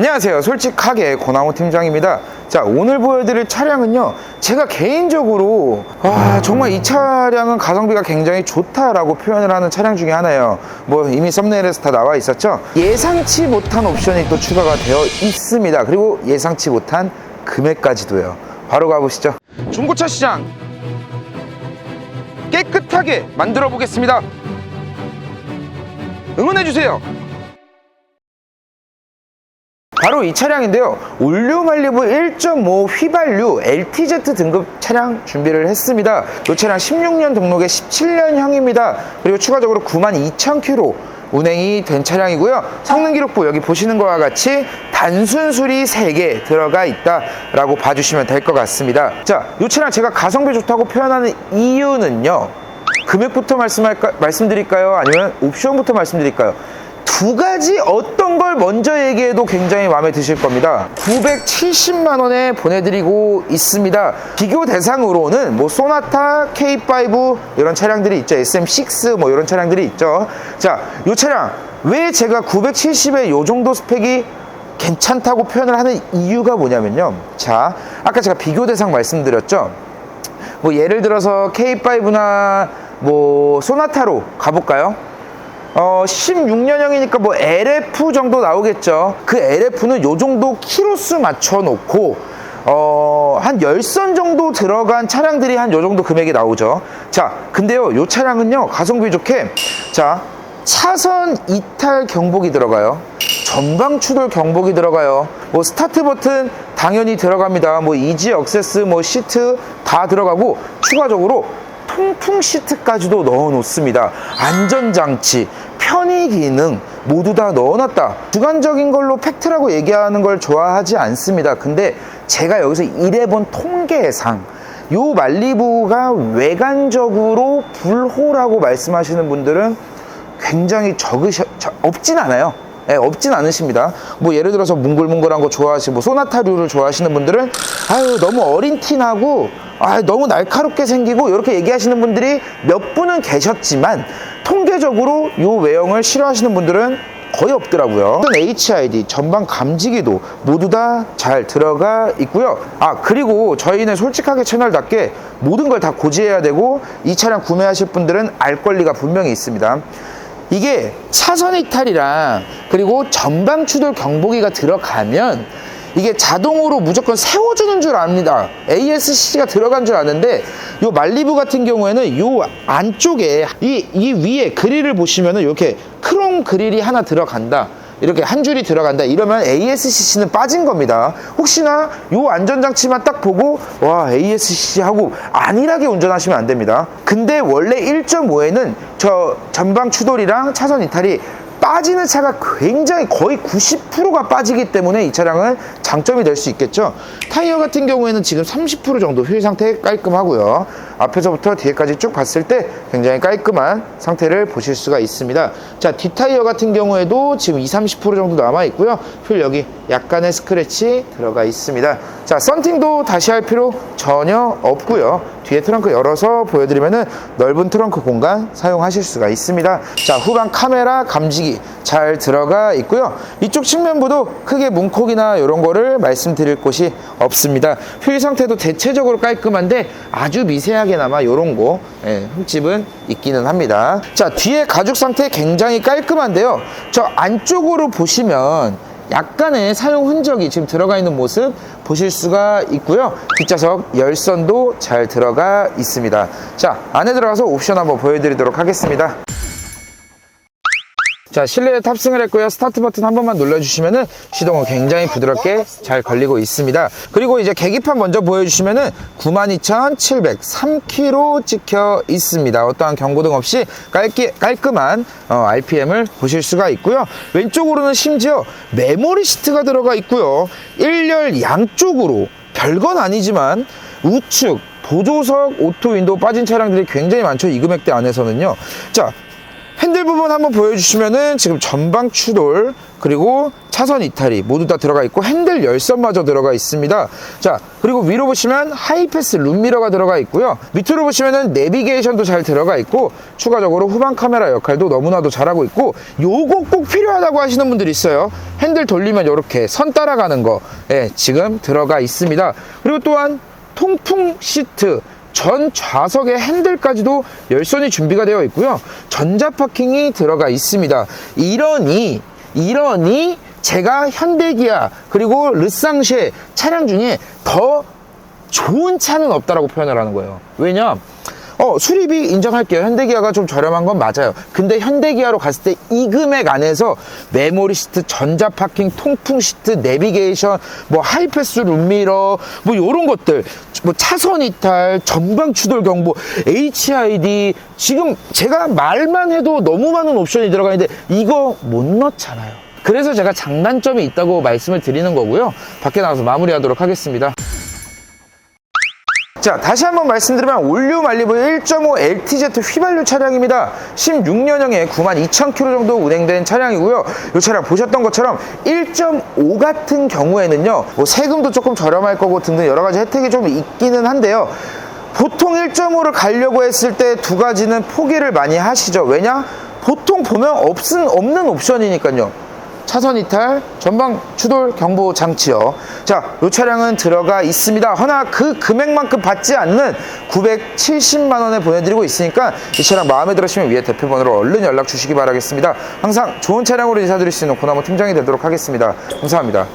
안녕하세요. 솔직하게 고나무 팀장입니다. 자, 오늘 보여드릴 차량은요. 제가 개인적으로 아, 정말 이 차량은 가성비가 굉장히 좋다라고 표현을 하는 차량 중에 하나예요. 뭐 이미 썸네일에서 다 나와 있었죠. 예상치 못한 옵션이 또 추가가 되어 있습니다. 그리고 예상치 못한 금액까지도요. 바로 가보시죠. 중고차 시장 깨끗하게 만들어 보겠습니다. 응원해 주세요. 바로 이 차량인데요. 올류 말리부 1.5 휘발유 LTZ 등급 차량 준비를 했습니다. 이 차량 16년 등록에 17년형입니다. 그리고 추가적으로 92,000km 운행이 된 차량이고요. 성능 기록부 여기 보시는 것과 같이 단순 수리 3개 들어가 있다라고 봐주시면 될 것 같습니다. 자, 이 차량 제가 가성비 좋다고 표현하는 이유는요. 금액부터 말씀할까, 말씀드릴까요? 아니면 옵션부터 말씀드릴까요? 두 가지 어떤 걸 먼저 얘기해도 굉장히 마음에 드실 겁니다. 970만 원에 보내드리고 있습니다. 비교 대상으로는 뭐 소나타, K5 이런 차량들이 있죠. SM6 뭐 이런 차량들이 있죠. 자, 이 차량 왜 제가 970에 이 정도 스펙이 괜찮다고 표현을 하는 이유가 뭐냐면요. 자, 아까 제가 비교 대상 말씀드렸죠. 뭐 예를 들어서 K5나 뭐 소나타로 가볼까요? 어, 16년형이니까 뭐 LF 정도 나오겠죠. 그 LF는 요 정도 키로수 맞춰 놓고 어, 한 10선 정도 들어간 차량들이 한 요 정도 금액이 나오죠. 자, 근데요, 요 차량은요, 가성비 좋게, 자, 차선 이탈 경보기 들어가요. 전방 추돌 경보기 들어가요. 뭐 스타트 버튼 당연히 들어갑니다. 뭐 이지 억세스, 뭐 시트 다 들어가고 추가적으로 통풍 시트까지도 넣어 놓습니다. 안전장치, 편의 기능 모두 다 넣어놨다. 주관적인 걸로 팩트라고 얘기하는 걸 좋아하지 않습니다. 근데 제가 여기서 일해본 통계상 요 말리부가 외관적으로 불호라고 말씀하시는 분들은 굉장히 적으셔 저- 없진 않아요. 예, 없진 않으십니다. 뭐 예를 들어서 뭉글뭉글한 거 좋아하시고 뭐 소나타류를 좋아하시는 분들은 아유 너무 어린 티 나고 아 너무 날카롭게 생기고 이렇게 얘기하시는 분들이 몇 분은 계셨지만 통계적으로 요 외형을 싫어하시는 분들은 거의 없더라고요. HID 전방 감지기도 모두 다 잘 들어가 있고요. 아 그리고 저희는 솔직하게 채널답게 모든 걸 다 고지해야 되고 이 차량 구매하실 분들은 알 권리가 분명히 있습니다. 이게 차선 이탈이랑 그리고 전방 추돌 경보기가 들어가면 이게 자동으로 무조건 세워주는 줄 압니다. ASC가 들어간 줄 아는데 요 말리부 같은 경우에는 요 안쪽에 이, 이 위에 그릴을 보시면은 이렇게 크롬 그릴이 하나 들어간다. 이렇게 한 줄이 들어간다. 이러면 ASCC는 빠진 겁니다. 혹시나 요 안전장치만 딱 보고 와 ASCC 하고 안일하게 운전하시면 안 됩니다. 근데 원래 1.5에는 저 전방 추돌이랑 차선 이탈이 빠지는 차가 굉장히 거의 90%가 빠지기 때문에 이 차량은 장점이 될 수 있겠죠. 타이어 같은 경우에는 지금 30% 정도 휠 상태 깔끔하고요. 앞에서부터 뒤에까지 쭉 봤을 때 굉장히 깔끔한 상태를 보실 수가 있습니다. 자 뒷타이어 같은 경우에도 지금 20, 30% 정도 남아 있고요. 휠 여기 약간의 스크래치 들어가 있습니다. 자 썬팅도 다시 할 필요 전혀 없고요 뒤에 트렁크 열어서 보여드리면은 넓은 트렁크 공간 사용하실 수가 있습니다. 자 후방 카메라 감지기 잘 들어가 있고요. 이쪽 측면부도 크게 문콕이나 이런 거를 말씀드릴 곳이 없습니다. 휠 상태도 대체적으로 깔끔한데 아주 미세하게나마 이런 거 예, 흠집은 있기는 합니다. 자 뒤에 가죽 상태 굉장히 깔끔한데요. 저 안쪽으로 보시면 약간의 사용 흔적이 지금 들어가 있는 모습 보실 수가 있고요. 뒷좌석 열선도 잘 들어가 있습니다. 자, 안에 들어가서 옵션 한번 보여드리도록 하겠습니다. 자, 실내에 탑승을 했고요. 스타트 버튼 한 번만 눌러주시면은 시동은 굉장히 부드럽게 잘 걸리고 있습니다. 그리고 이제 계기판 먼저 보여주시면은 92,703km 찍혀 있습니다. 어떠한 경고등 없이 깔기, 깔끔한 어, RPM을 보실 수가 있고요. 왼쪽으로는 심지어 메모리 시트가 들어가 있고요. 1열 양쪽으로 별건 아니지만 우측 보조석 오토 윈도우 빠진 차량들이 굉장히 많죠. 이 금액대 안에서는요. 자, 핸들 부분 한번 보여주시면은 지금 전방 추돌 그리고 차 차선 이탈이 모두 다 들어가 있고 핸들 열선마저 들어가 있습니다. 자, 그리고 위로 보시면 하이패스 룸미러가 들어가 있고요. 밑으로 보시면은 내비게이션도 잘 들어가 있고 추가적으로 후방 카메라 역할도 너무나도 잘하고 있고 요거 꼭 필요하다고 하시는 분들이 있어요. 핸들 돌리면 이렇게 선 따라가는 거 예, 지금 들어가 있습니다. 그리고 또한 통풍 시트 전 좌석의 핸들까지도 열선이 준비가 되어 있고요. 전자 파킹이 들어가 있습니다. 이러니 이러니 제가 현대기아 그리고 르쌍쉐 차량 중에 더 좋은 차는 없다라고 표현을 하는 거예요. 왜냐? 어, 수리비 인정할게요. 현대기아가 좀 저렴한 건 맞아요. 근데 현대기아로 갔을 때 이 금액 안에서 메모리 시트, 전자 파킹, 통풍 시트, 내비게이션, 뭐 하이패스 룸미러, 뭐 요런 것들, 뭐 차선 이탈, 전방 추돌 경보, HID, 지금 제가 말만 해도 너무 많은 옵션이 들어가 있는데 이거 못 넣잖아요. 그래서 제가 장단점이 있다고 말씀을 드리는 거고요. 밖에 나가서 마무리하도록 하겠습니다. 자, 다시 한번 말씀드리면 올류 말리브 1.5 LTZ 휘발유 차량입니다. 16년형에 92,000km 정도 운행된 차량이고요. 이 차량 보셨던 것처럼 1.5 같은 경우에는요, 뭐 세금도 조금 저렴할 거고 등등 여러 가지 혜택이 좀 있기는 한데요. 보통 1.5를 가려고 했을 때 두 가지는 포기를 많이 하시죠. 왜냐? 보통 보면 없은, 없는 옵션이니까요. 차선 이탈, 전방 추돌 경보 장치요. 자, 이 차량은 들어가 있습니다. 허나 그 금액만큼 받지 않는 970만 원에 보내드리고 있으니까 이 차량 마음에 들으시면 위에 대표번호로 얼른 연락 주시기 바라겠습니다. 항상 좋은 차량으로 인사드릴 수 있는 고나무 팀장이 되도록 하겠습니다. 감사합니다.